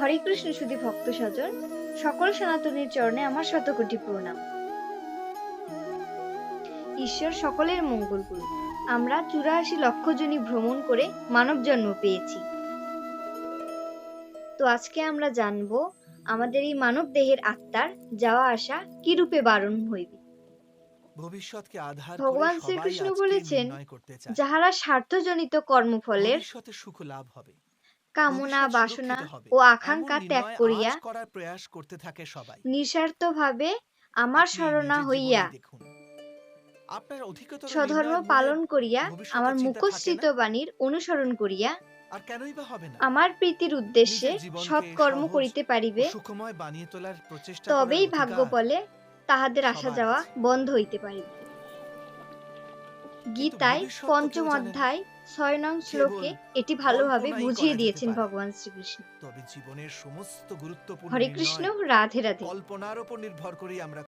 হরে কৃষ্ণ সুধী ভক্ত স্বজন সকল সনাতনীর চরণে আমার শতকোটি প্রণাম। ঈশ্বর সকলের মঙ্গল করুন। আমরা চুরাশি লক্ষ জনই ভ্রমণ করে মানব জন্ম পেয়েছি। তো আজকে আমরা জানব আমাদের এই মানব দেহের আত্মার যাওয়া আসা কি রূপে বারণ হইবে? ভবিষ্যৎকে আধার ভগবান শ্রীকৃষ্ণ বলেছেন। যাহারা স্বার্থজনিত কর্মফলের ভবিষ্যতে সুখ লাভ হবে। কামনা বাসনা ও আকাঙ্ক্ষা ত্যাগ করিয়া করার প্রয়াস করতে থাকে সবাই। নিঃস্বার্থভাবে আমার শরণা হইয়া জীবনে আপনার অধিকতর স্বধর্ম পালন করিয়া আমার মুখশ্রিত বাণীর অনুসরণ করিয়া আর কেনই বা হবে না। আমার প্রীতির উদ্দেশ্যে জীবনকে সৎকর্ম করিতে পারিবে। সুখময় বানিয়ে তোলার প্রচেষ্টা তবেই ভাগ্য বলে তাহাদের আসা যাওয়া বন্ধ হইতে পারিবে। গীতায় পঞ্চম। অধ্যায় ছয় নং শ্লোকে এটি ভালোভাবে বুঝিয়ে দিয়েছেন। ভগবান শ্রীকৃষ্ণ তবে জীবনের সমস্ত গুরুত্বপূর্ণ হরে কৃষ্ণ রাধে রাধে কল্পনার উপর নির্ভর করে আমরা